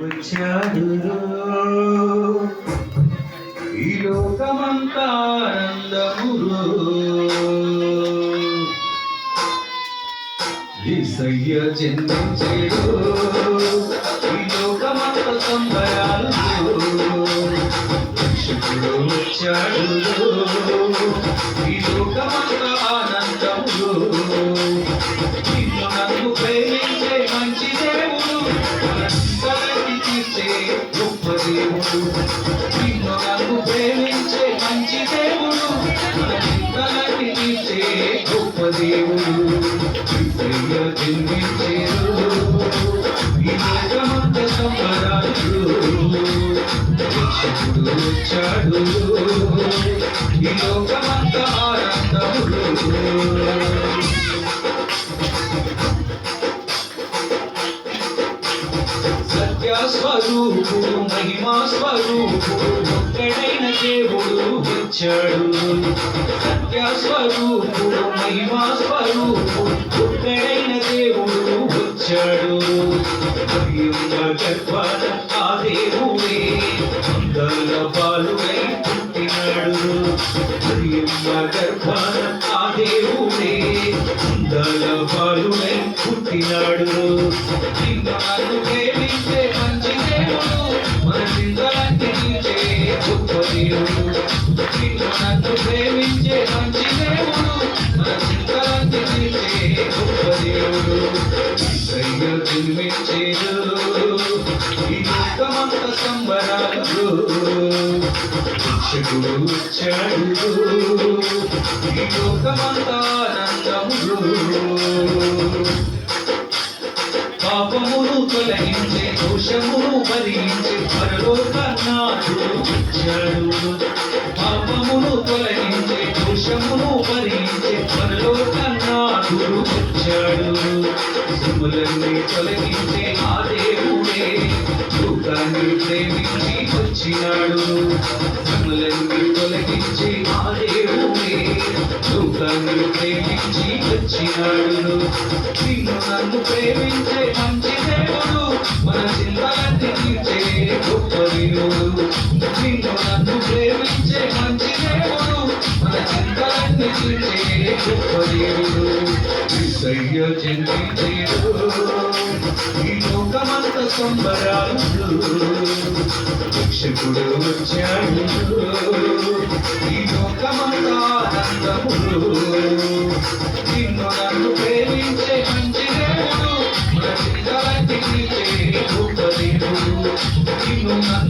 వచ్చాడు ఈ లోకమంతా ఆనందములో ఈసయ్య జన్మించేడు ఈ లోకమంత సంబరాలు రక్షకుడు వచ్చాడు ఈ లోకమంత ఆనందములో దేవుడు నిన్ను నన్ను ప్రేమించే మంచి దేవుడు మన తీర్చే గొప్ప దేవుడు క్రీస్తయ్య జన్మించేరు సంబరాలు రక్షకుడు వచ్చాడు ఈ లోకమంత ఆనందములు. స్వరూపు మహిమా స్వరూపు ఒక్కడైన దేవుడు వచ్చాడు సత్య స్వరూపు మహిమా స్వరూపు ఒక్కడైన దేవుడు వచ్చాడు మరియమ్మ గర్భాన ఆ దేవుడే అందల పాలుడై పుట్టినాడు. మరియమ్మ గర్భాన ఆ దేవుడే అందల పాలుడై పుట్టినాడు. నిన్ను నన్ను ప్రేమించే దేవుడు నిన్ను నన్ను ప్రేమించే మంచి దేవుడు మన చింతలన్నీ గొప్ప దేవుడు ఈ లోకమంత సంబరాలు వచ్చాడు ఈ లోకమంత ఆనందములు పాపమును తొలగించే దోషమును భరించే పరలోకనాథుడు వచ్చాడు. శ్రమలన్నీ తొలగించే ఆ దేవుడే లోకాన్ని ప్రేమించి వచ్చినాడు. శ్రమలన్నీ తొలగించే ఆ దేవుడే లోకాన్ని ప్రేమించి వచ్చినాడు. నిన్ను నన్ను ప్రేమించే మంచి దేవుడు మన చిన్న దేవుడు నిన్ను నన్ను ప్రేమించే మంచి దేవుడు మన చింతలన్నీ తీర్చే గొప్ప దేవుడు విసయ్య జన్మించేడు ఈ లోకమంత సంబరాలు రక్షకుడు వచ్చాడు ఈ లోకమంత ఆనందములు నిన్ను నన్ను ప్రేమించే మంచి దేవుడు మన చింతలన్నీ గొప్ప దేవుడు నిన్ను నన్ను